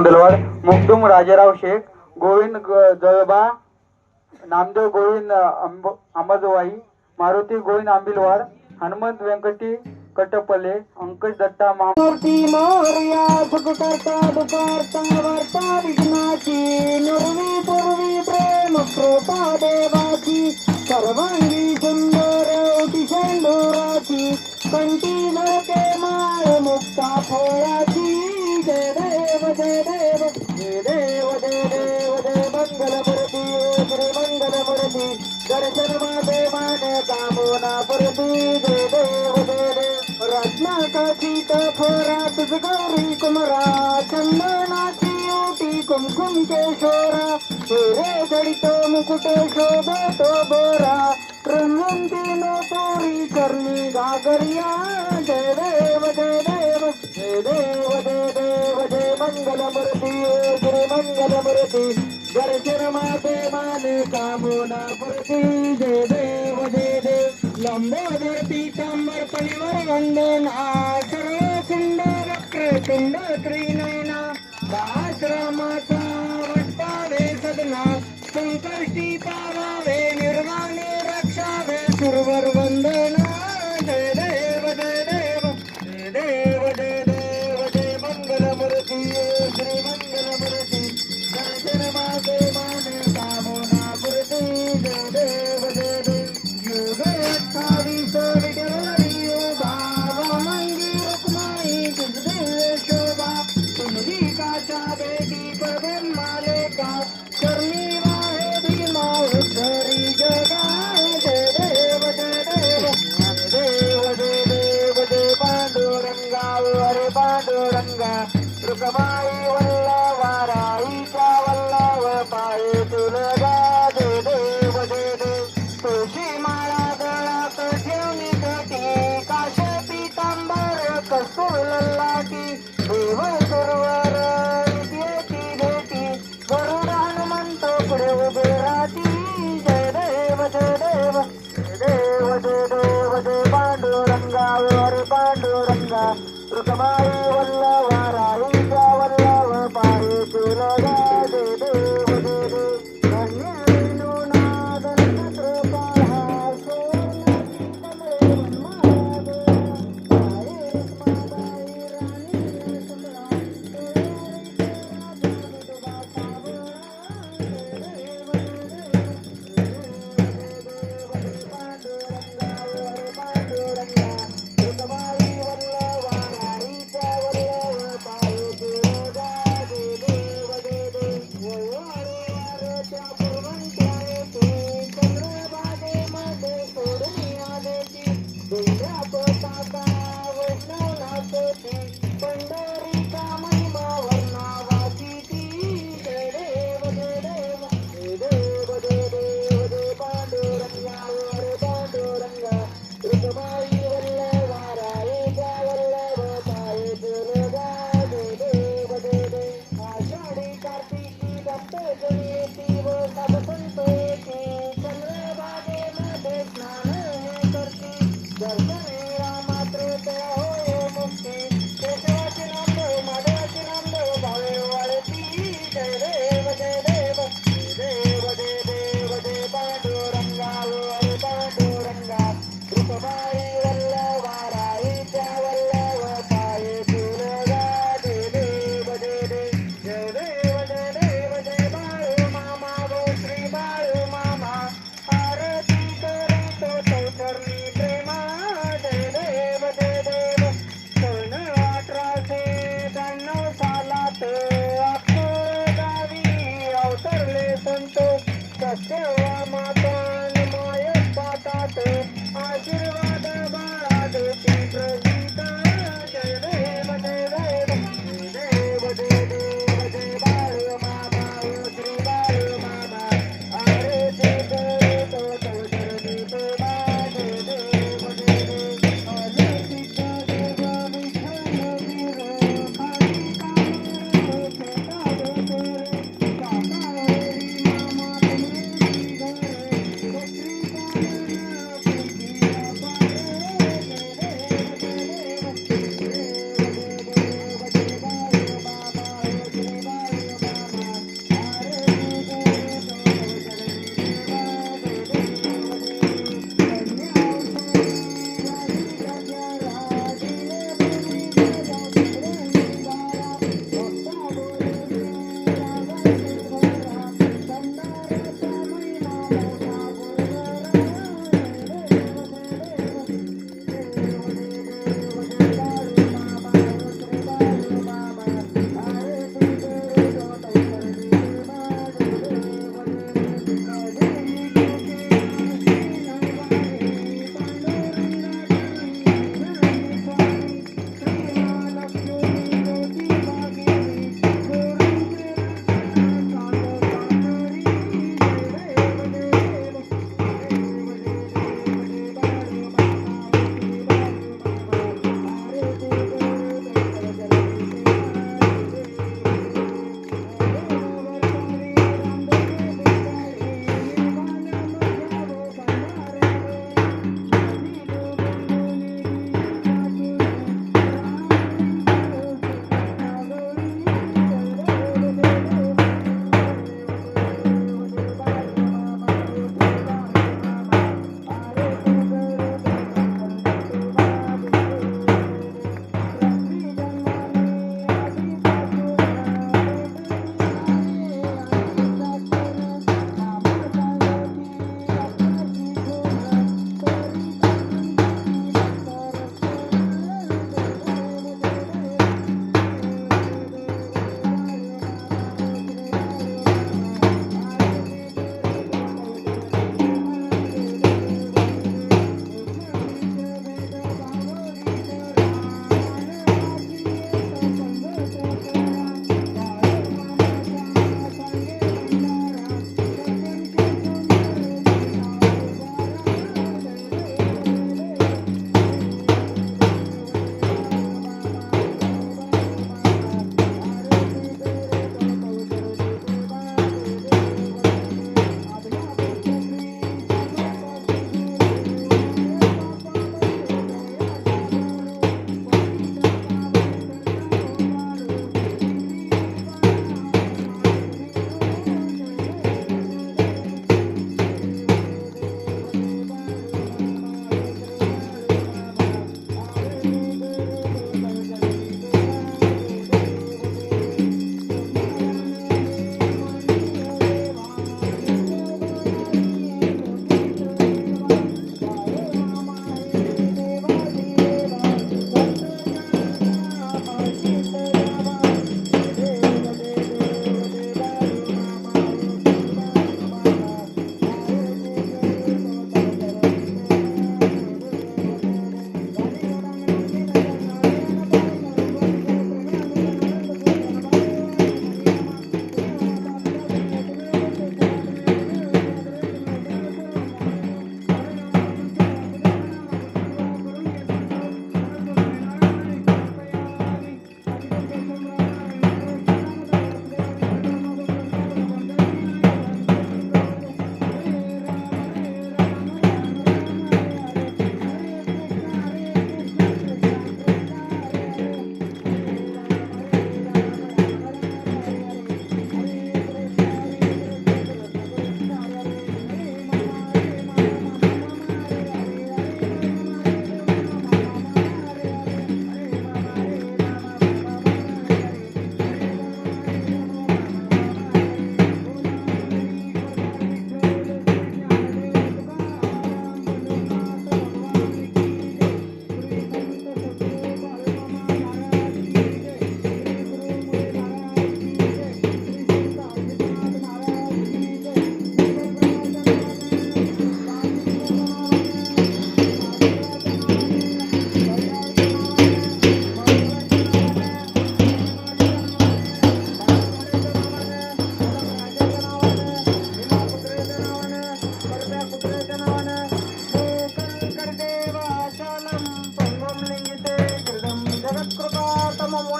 मंडलवाड मुक्तुम राजाराव शेख गोविंद जळबा नामदेव गोविंद अंब अंबाजोवाई मारुती गोविंद आंबिलवाड हनुमंत व्यंकटी कटपले अंकज दत्ता महामूर्ती सर्वांगी सुंदर अतिशय डोराची कंठी नरके मुक्ता फोळाची. सोना पर दे रत्ना का चीता फोरा तुझगौरी कुमरा चंदनाची ऊटी कुमकुम के शोरा सूर्य जड़ितो मुकुटे शोभे तो बोरा रंगंती नो करनी गागरिया जय देव जय देव जय देव जय देव जय मंगल जय मंगल मूर्ति दर्शन माने कामना प्रति जय देव जय లంబోదర పీతాంబర పనివర వందనా సర్వసుందర త్రినయనా పాండురంగా వారి పాండురంగా రుకమాయి వల్ల వారాయి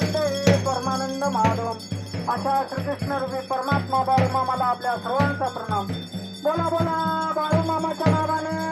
नमस्ते परमानंद माधव. अशा श्रीकृष्ण रूपी परमात्मा बाळू मामाला आपल्या सर्वांचा प्रणाम. बोला बोला बाळू मामाच्या नावाने.